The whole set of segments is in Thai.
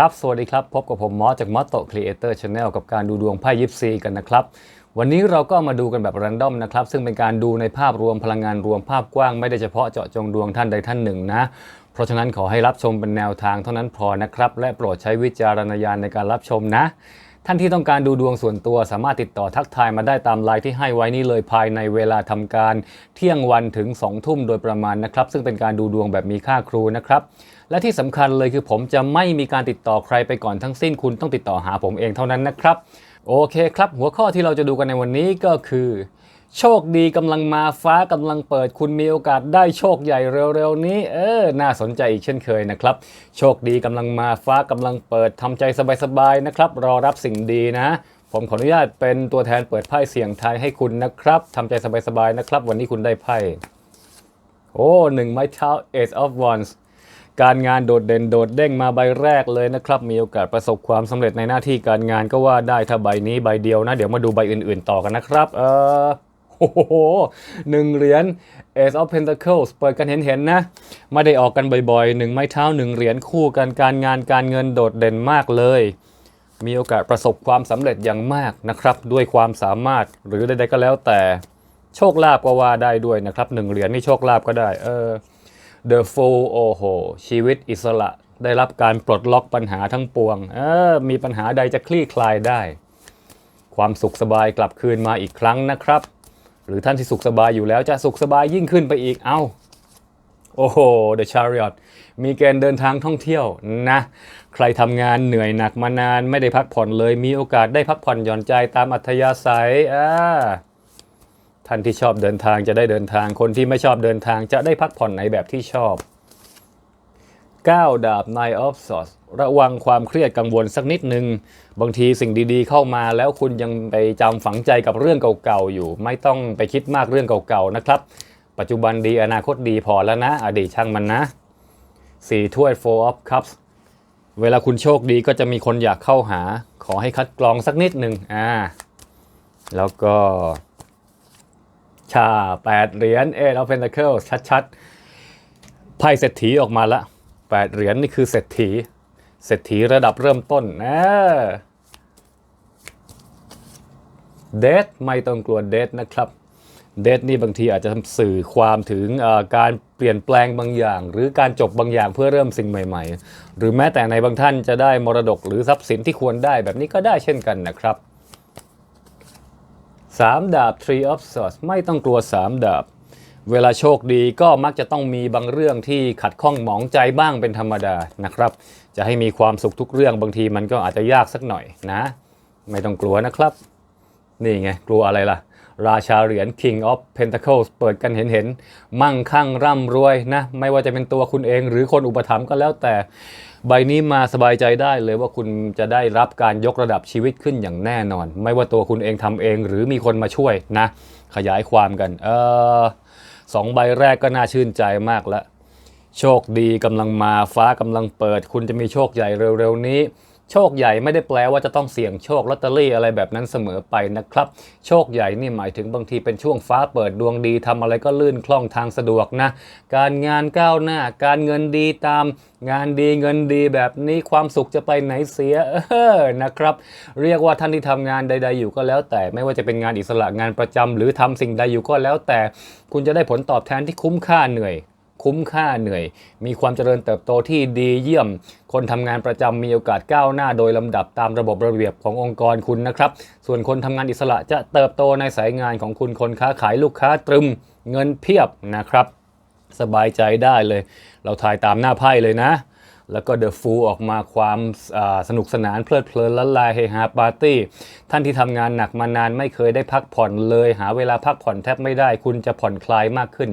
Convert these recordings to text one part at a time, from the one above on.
ครับ สวัสดีครับ พบกับผมมอสจากมอสโตครีเอเตอร์ชาแนลกับการดูดวงไพ่ยิปซีกันนะครับ วันนี้เราก็มาดูกันแบบรันดอมนะครับ ซึ่งเป็นการดูในภาพรวมพลังงานรวมภาพกว้างไม่ได้เฉพาะเจาะจงดวงท่านใดท่านหนึ่งนะ เพราะฉะนั้นขอให้รับชมเป็นแนวทางเท่านั้นพอนะครับ และโปรดใช้วิจารณญาณในการรับชมนะ ท่านที่ต้องการดูดวงส่วนตัวสามารถติดต่อทักทายมาได้ตามไลน์ที่ให้ไว้นี่เลยภายในเวลาทำการเที่ยงวันถึง2ทุ่มโดยประมาณนะครับ ซึ่งเป็นการดูดวงแบบมีค่าครูนะครับ และที่สำคัญเลยคือผมจะไม่มีการติดต่อใครไปก่อนทั้งสิ้นคุณต้องติดต่อหาผมเองเท่านั้นนะครับโอเคครับ หัวข้อที่เราจะดูกันในวันนี้ก็คือ โชคดีกำลังมาฟ้ากำลังเปิดคุณมีโอกาสได้โชคใหญ่เร็วๆนี้ เออ น่าสนใจอีกเช่นเคยนะครับ โชคดีกำลังมาฟ้ากำลังเปิดทำใจสบายๆนะครับ รอรับสิ่งดีนะ ผมขออนุญาตเป็นตัวแทนเปิดไพ่เสี่ยงทายให้คุณนะครับทำใจสบายๆนะครับ วันนี้คุณได้ไพ่โอ้หนึ่งไม้เท้า Ace of Wands การงานโดดเด่นโดดเด้งมาใบแรกเลยนะครับ มีโอกาสประสบความสำเร็จในหน้าที่การงานก็ว่าได้ถ้าใบนี้ใบเดียวนะ เดี๋ยวมาดูใบอื่นๆต่อกันนะครับ เออโอ้โหหนึ่งเหรียญ Ace of Pentacles เปิดกันเห็นๆนะ ไม่ได้ออกกันบ่อยๆหนึ่งไม้เท้าหนึ่งเหรียญคู่กันการงานการเงินโดดเด่นมากเลย มีโอกาสประสบความสำเร็จอย่างมากนะครับ ด้วยความสามารถหรือใดๆก็แล้วแต่ โชคลาภก็ว่าได้ด้วยนะครับหนึ่งเหรียญนี่โชคลาภก็ได้ เออ The Fool โอ้โห ชีวิตอิสระได้รับการปลดล็อกปัญหาทั้งปวง เออ มีปัญหาใดจะคลี่คลายได้ ความสุขสบายกลับคืนมาอีกครั้งนะครับ หรือท่านที่สุขสบายอยู่แล้วจะสุขสบายยิ่งขึ้นไปอีก เอ้า โอ้โห The Chariot มีเกณฑ์เดินทางท่องเที่ยวนะ ใครทำงานเหนื่อยหนักมานานไม่ได้พักผ่อนเลย มีโอกาสได้พักผ่อนหย่อนใจตามอัธยาศัยอ่า ท่านที่ชอบเดินทางจะได้เดินทาง คนที่ไม่ชอบเดินทางจะได้พักผ่อนในแบบที่ชอบ 9 ดาบ Nine of Swords ระวังความเครียดกังวลสักนิดนึง บางทีสิ่งดีๆเข้ามาแล้วคุณยังไปจำฝังใจกับเรื่องเก่าๆอยู่ ไม่ต้องไปคิดมากเรื่องเก่าๆนะครับ ปัจจุบันดีอนาคตดีพอแล้วนะ อดีตช่างมันนะ4ถ้วย Four of Cups เวลาคุณโชคดีก็จะมีคนอยากเข้าหา ขอให้คัดกรองสักนิดหนึ่งอ่าแล้วก็ ชาแปดเหรียญเอ of Pentacles ชัดๆไพ่เศรษฐีออกมาละแปดเหรียญนี่คือเศรษฐี เศรษฐีระดับเริ่มต้นนะเดทไม่ต้องกลัวเดทนะครับเดทนี่บางทีอาจจะสื่อความถึงการเปลี่ยนแปลงบางอย่าง หรือการจบบางอย่างเพื่อเริ่มสิ่งใหม่ ๆ หรือแม้แต่ในบางท่านจะได้มรดกหรือทรัพย์สินที่ควรได้แบบนี้ก็ได้เช่นกันนะครับ สามดาบ Tree of Swords ไม่ต้องกลัวสามดาบ เวลาโชคดีก็มักจะต้องมีบางเรื่องที่ขัดข้องหมองใจบ้างเป็นธรรมดานะครับ จะให้มีความสุขทุกเรื่องบางทีมันก็อาจจะยากสักหน่อยนะ ไม่ต้องกลัวนะครับ นี่ไง กลัวอะไรล่ะ ราชาเหรียญ King of Pentacles เปิดกันเห็นเห็น มั่งคั่งร่ำรวยนะ ไม่ว่าจะเป็นตัวคุณเองหรือคนอุปถัมภ์ก็แล้วแต่ ใบนี้มาสบายใจได้เลยว่าคุณจะได้รับการยกระดับชีวิตขึ้นอย่างแน่นอน ไม่ว่าตัวคุณเองทำเองหรือมีคนมาช่วยนะ ขยายความกัน เออสองใบแรกก็น่าชื่นใจมากแล้ว โชคดีกำลังมาฟ้ากำลังเปิด คุณจะมีโชคใหญ่เร็วๆนี้ โชคใหญ่ไม่ได้แปลว่าจะต้องเสี่ยงโชคลอตเตอรี่อะไรแบบนั้นเสมอไปนะครับ โชคใหญ่นี่หมายถึงบางทีเป็นช่วงฟ้าเปิดดวงดีทำอะไรก็ลื่นคล่องทางสะดวกนะ การงานก้าวหน้า การเงินดีตาม งานดีเงินดีแบบนี้ความสุขจะไปไหนเสียเออนะครับ เรียกว่าท่านที่ทำงานใด ๆ อยู่ก็แล้ว แต่ไม่ว่าจะเป็นงานอิสระงานประจำหรือทำสิ่งใดอยู่ก็แล้วแต่ คุณจะได้ผลตอบแทนที่คุ้มค่าเหนื่อย คุ้มค่าเหนื่อย มีความเจริญเติบโตที่ดีเยี่ยม คนทำงานประจำมีโอกาสก้าวหน้าโดยลำดับตามระบบระเบียบขององค์กรคุณนะครับ ส่วนคนทำงานอิสระจะเติบโตในสายงานของคุณคนค้าขายลูกค้าตรึมเงินเพียบนะครับ สบายใจได้เลย เราถ่ายตามหน้าไพ่เลยนะ แล้วก็ The Fool ออกมาความสนุกสนานเพลิดเพลินละลายเฮฮาปาร์ตี้ ท่านที่ทำงานหนักมานานไม่เคยได้พักผ่อนเลย หาเวลาพักผ่อนแทบไม่ได้ คุณจะผ่อนคลายมากขึ้น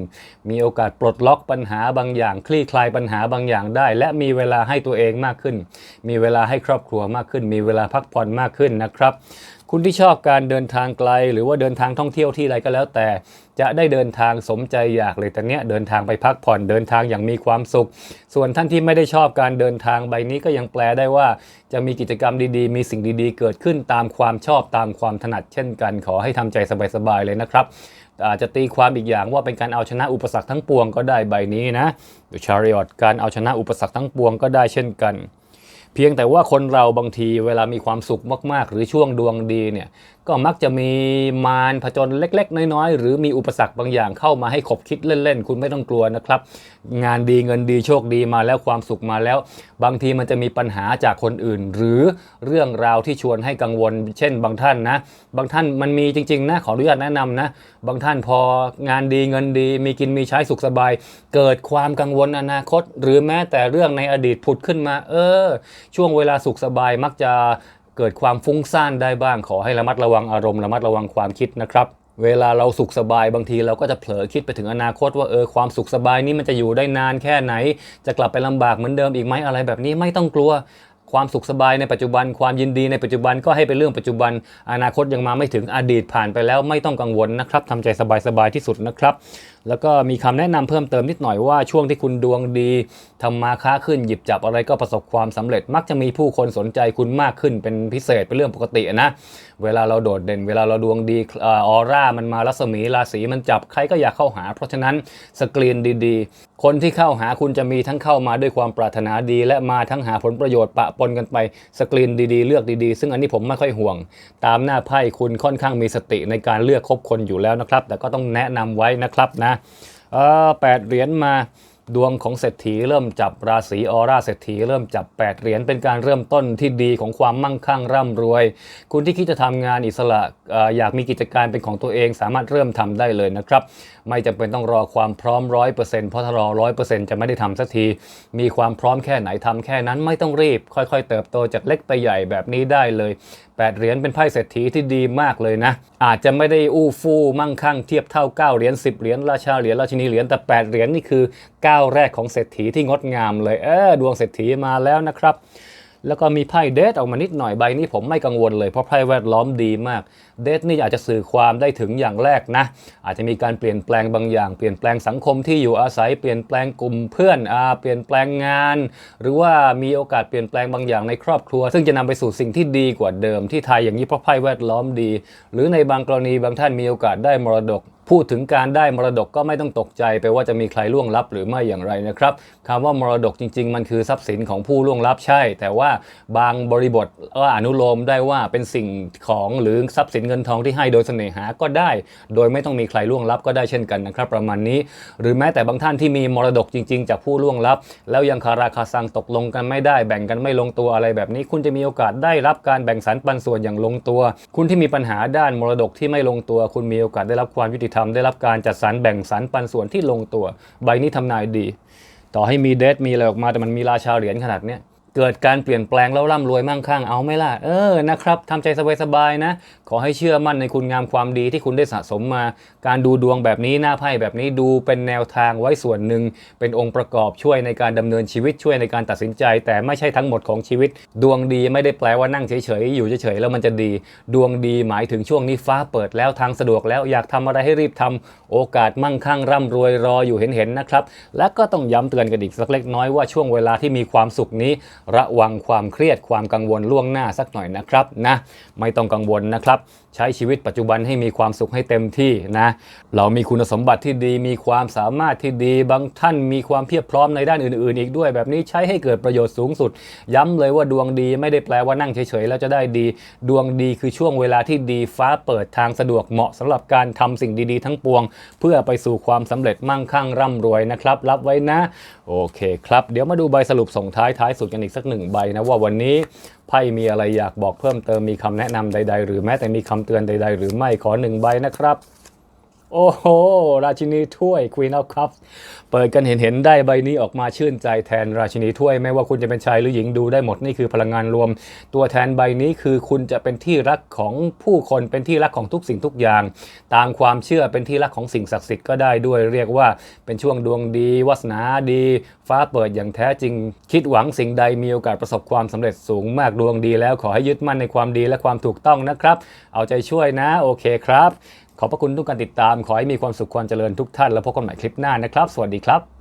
มีโอกาสปลดล็อกปัญหาบางอย่าง คลี่คลายปัญหาบางอย่างได้ และมีเวลาให้ตัวเองมากขึ้น มีเวลาให้ครอบครัวมากขึ้น มีเวลาพักผ่อนมากขึ้นนะครับ คุณที่ชอบการเดินทางไกล หรือว่าเดินทางท่องเที่ยวที่ใดก็แล้วแต่ จะได้เดินทางสมใจอยากเลยต่เนี้เดินทางไปพักผ่อนเดินทางอย่างมีความสุข ส่วนท่านที่ไม่ได้ชอบการเดินทางใบนี้ก็ยังแปลได้ว่า จะมีกิจกรรมดีๆ มีสิ่งดีๆ เกิดขึ้นตามความชอบตามความถนัดเช่นกัน ขอให้ทำใจสบายๆเลยนะครับอาจจะตีความอีกอย่างว่าเป็นการเอาชนะอุปสรรคทั้งปวงก็ได้ใบนี้นะ The Chariot การเอาชนะอุปสรรคทั้งปวงก็ได้เช่นกัน เพียงแต่ว่าคนเราบางทีเวลามีความสุขมากๆ หรือช่วงดวงดีเนี่ยก็มักจะมีมารผจญเล็ก ๆ น้อยๆ หรือมีอุปสรรคบางอย่างเข้ามาให้ขบคิดเล่นๆ คุณไม่ต้องกลัวนะครับ งานดีเงินดีโชคดีมาแล้วความสุขมาแล้ว บางทีมันจะมีปัญหาจากคนอื่น หรือเรื่องราวที่ชวนให้กังวล เช่น บางท่านนะบางท่านมันมีจริงๆนะขออนุญาตแนะนำนะบางท่านพองานดีเงินดี มีกินมีใช้สุขสบาย เกิดความกังวลอนาคต หรือแม้แต่เรื่องในอดีตผุดขึ้นมา เออช่วงเวลาสุขสบายมักจะเกิดความฟุ้งซ่านได้บ้าง ขอให้ระมัดระวังอารมณ์ระมัดระวังความคิดนะครับเวลาเราสุขสบายบางทีเราก็จะเผลอคิดไปถึงอนาคตว่าเออความสุขสบายนี้มันจะอยู่ได้นานแค่ไหน จะกลับไปลำบากเหมือนเดิมอีกไหมอะไรแบบนี้ไม่ต้องกลัว ความสุขสบายในปัจจุบันความยินดีในปัจจุบันก็ให้เป็นเรื่องปัจจุบัน อนาคตยังมาไม่ถึงอดีตผ่านไปแล้วไม่ต้องกังวลนะครับทำใจสบายๆที่สุดนะครับ แล้วก็มีคำแนะนำเพิ่มเติมนิดหน่อยว่าช่วงที่คุณดวงดีทำมาค้าขึ้นหยิบจับอะไรก็ประสบความสำเร็จ มักจะมีผู้คนสนใจคุณมากขึ้นเป็นพิเศษเป็นเรื่องปกตินะ เวลาเราโดดเด่น เวลาเราดวงดีออร่ามันมารัศมีราศีมันจับใครก็อยากเข้าหา เพราะฉะนั้นสกรีนดีๆ คนที่เข้าหาคุณจะมีทั้งเข้ามาด้วยความปรารถนาดี และมาทั้งหาผลประโยชน์ปะปนกันไปสกรีนดีๆ เลือกดีๆ ซึ่งอันนี้ผมไม่ค่อยห่วง ตามหน้าไพ่คุณค่อนข้างมีสติในการเลือกคบคนอยู่แล้วนะครับ แต่ก็ต้องแนะนำไว้นะครับนะเออแปดเหรียญมาดวงของเศรษฐีเริ่มจับราศีออร่าเศรษฐีเริ่มจับ 8 เหรียญเป็นการเริ่มต้นที่ดีของความมั่งคั่งร่ำรวย คุณที่คิดจะทำงานอิสระอออยากมีกิจการเป็นของตัวเองสามารถเริ่มทำได้เลยนะครับไม่จำเป็นต้องรอความพร้อมร้อยเปอร์เซ็นต์เพราะถ้ารอร้อยเปอร์เซ็นต์จะไม่ได้ทำสักที มีความพร้อมแค่ไหนทำแค่นั้นไม่ต้องรีบ ค่อยๆ เติบโตจากเล็กไปใหญ่แบบนี้ได้เลย8เหรียญเป็นไพ่เศรษฐีที่ดีมากเลยนะ อาจจะไม่ได้อู้ฟู่มั่งคั่งเทียบเท่า9เหรียญ10เหรียญราชาเหรียญราชินีเหรียญแต่8เหรียญนี่คือก้าวแรกของเศรษฐีที่งดงามเลยเออดวงเศรษฐีมาแล้วนะครับ แล้วก็มีไพ่เดทออกมานิดหน่อยใบนี้ผมไม่กังวลเลยเพราะไพ่แวดล้อมดีมากเดทนี่อาจจะสื่อความได้ถึงอย่างแรกนะ อาจจะมีการเปลี่ยนแปลงบางอย่าง เปลี่ยนแปลงสังคมที่อยู่อาศัยเปลี่ยนแปลงกลุ่มเพื่อนอาเปลี่ยนแปลงงาน หรือว่ามีโอกาสเปลี่ยนแปลงบางอย่างในครอบครัว ซึ่งจะนำไปสู่สิ่งที่ดีกว่าเดิมที่ไทยอย่างนี้เพราะไพ่แวดล้อมดี หรือในบางกรณีบางท่านมีโอกาสได้มรดกพูดถึงการได้มรดกก็ไม่ต้องตกใจไปว่าจะมีใครล่วงลับหรือไม่อย่างไรนะครับคำว่ามรดกจริง ๆ มันคือทรัพย์สินของผู้ล่วงลับใช่ แต่ว่าบางบริบทก็อนุโลมได้ว่าเป็นสิ่งของหรือทรัพย์สินเงินทองที่ให้โดยเสน่หาก็ได้ โดยไม่ต้องมีใครล่วงลับก็ได้เช่นกันนะครับ ประมาณนี้ หรือแม้แต่บางท่านที่มีมรดกจริง ๆ จากผู้ล่วงลับ แล้วยังคาราคาซังตกลงกันไม่ได้ แบ่งกันไม่ลงตัวอะไรแบบนี้ คุณจะมีโอกาสได้รับการแบ่งสรรปันส่วนอย่างลงตัว คุณที่มีปัญหาด้านมรดกที่ไม่ลงตัว คุณมีโอกาสได้รับความยุติธรรมได้รับการจัดสรรแบ่งสรรปันส่วนที่ลงตัว ใบนี้ทำนายดี ต่อให้มีเดทมีอะไรออกมาแต่มันมีราชาเหรียญขนาดเนี้ย เกิดการเปลี่ยนแปลงแล้วร่ำรวยมั่งคั่งเอาไหมล่ะ เออนะครับทำใจสบายๆนะ ขอให้เชื่อมั่นในคุณงามความดีที่คุณได้สะสมมา การดูดวงแบบนี้หน้าไพ่แบบนี้ดูเป็นแนวทางไว้ส่วนหนึ่ง เป็นองค์ประกอบช่วยในการดำเนินชีวิตช่วยในการตัดสินใจ แต่ไม่ใช่ทั้งหมดของชีวิต ดวงดีไม่ได้แปลว่านั่งเฉยๆอยู่เฉยๆแล้วมันจะดี ดวงดีหมายถึงช่วงนี้ฟ้าเปิดแล้วทางสะดวกแล้วอยากทำอะไรให้รีบทำโอกาสมั่งคั่งร่ำรวยรออยู่เห็นๆนะครับและก็ต้องย้ำเตือนกันอีกสักเล็กน้อยว่าช่วงเวลาที่มีความสุขนี้ระวังความเครียดความกังวลล่วงหน้าสักหน่อยนะครับนะไม่ต้องกังวลนะครับ ใช้ชีวิตปัจจุบันให้มีความสุขให้เต็มที่นะ เรามีคุณสมบัติที่ดี มีความสามารถที่ดี บางท่านมีความเพียบพร้อมในด้านอื่น ๆ อีกด้วย แบบนี้ใช้ให้เกิดประโยชน์สูงสุด ย้ำเลยว่าดวงดีไม่ได้แปลว่านั่งเฉย ๆ แล้วจะได้ดี ดวงดีคือช่วงเวลาที่ดีฟ้าเปิดทางสะดวกเหมาะสำหรับการทำสิ่งดี ๆ ทั้งปวง เพื่อไปสู่ความสำเร็จมั่งคั่งร่ำรวยนะครับ รับไว้นะ โอเคครับ เดี๋ยวมาดูใบสรุปส่งท้ายท้ายสุดกันอีกสักหนึ่งใบนะว่าวันนี้ พ่มีอะไรอยากบอกเพิ่มเติมมีคำแนะนำใด ๆ หรือแม้แต่มีคำเตือนใด ๆ หรือไม่ขอหนึ่งใบนะครับ โอ้โห ราชินีถ้วย Queen of Cups เปิดกันเห็นเห็นได้ใบนี้ออกมาชื่นใจแทนราชินีถ้วย ไม่ว่าคุณจะเป็นชายหรือหญิงดูได้หมดนี่คือพลังงานรวม ตัวแทนใบนี้คือคุณจะเป็นที่รักของผู้คนเป็นที่รักของทุกสิ่งทุกอย่าง ตามความเชื่อเป็นที่รักของสิ่งศักดิ์สิทธิ์ก็ได้ด้วยเรียกว่าเป็นช่วงดวงดีวาสนาดี ฟ้าเปิดอย่างแท้จริง คิดหวังสิ่งใดมีโอกาสประสบความสำเร็จสูงมากดวงดี แล้วขอให้ยึดมั่นในความดีและความถูกต้องนะครับ เอาใจช่วยนะโอเคครับ ขอบพระคุณทุกการติดตาม ขอให้มีความสุขความเจริญทุกท่าน แล้วพบกันใหม่คลิปหน้านะครับ สวัสดีครับ